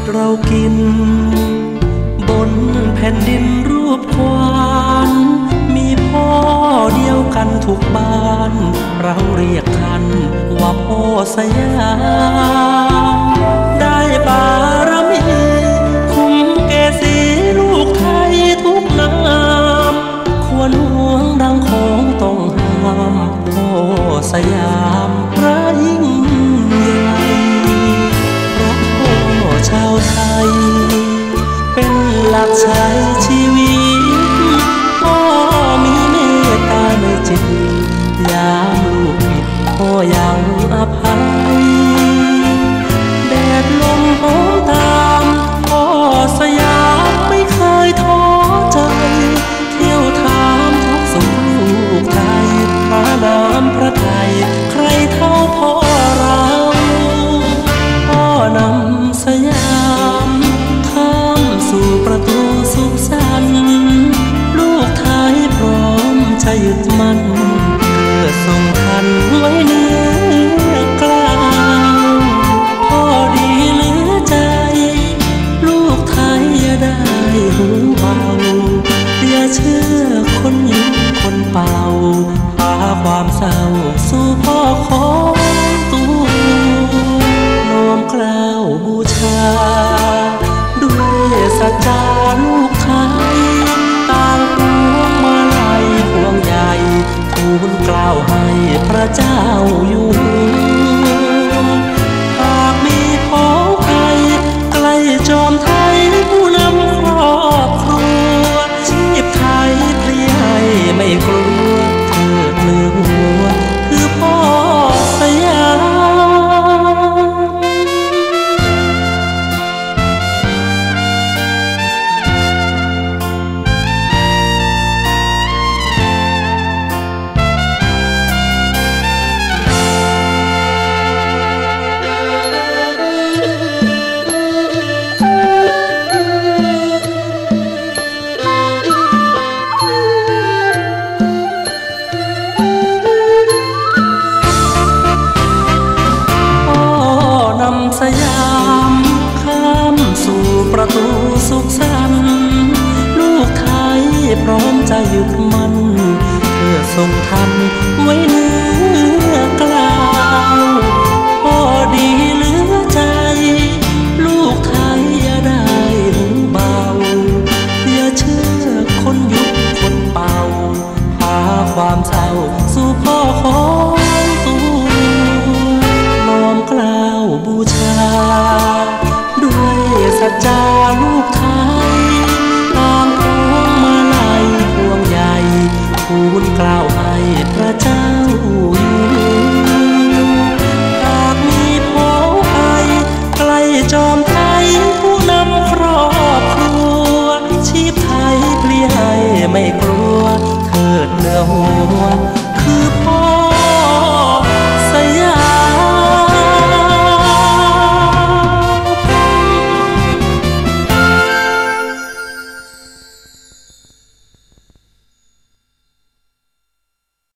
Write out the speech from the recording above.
ดเรากิน บนแผ่นดินรูปควานมีพ่อเดียวกันทุกบ้าน เราเรียกท่านว่าพ่อสยามได้บารมีคุ้มเกศีลูกไทยทุกนามควรหวงดังของต้องห้ามพ่อสยามาวไทย เป็นหลักใช้ชีวิตพ่อมีเมตตาในจิต ยามลูกผิดพ่อยังอภัย มจะยึดมั่นเพื่อส่งทันไว้เนื้อกลางพ่อดีเหลือใจ ลูกไทยอย่าได้หูเบาอย่าเชื่อคนยุคนเป่าพาความเศร้าสู่พ่อขอ ใจหยุดมันเพื่อทรงทำไว้เนื้อกล่าวพอดีเหลือใจ ลูกไทยอย่าได้หูเบา อย่าเชื่อคนยุคคนเป่าหาความเศร้าสู่พ่อขอ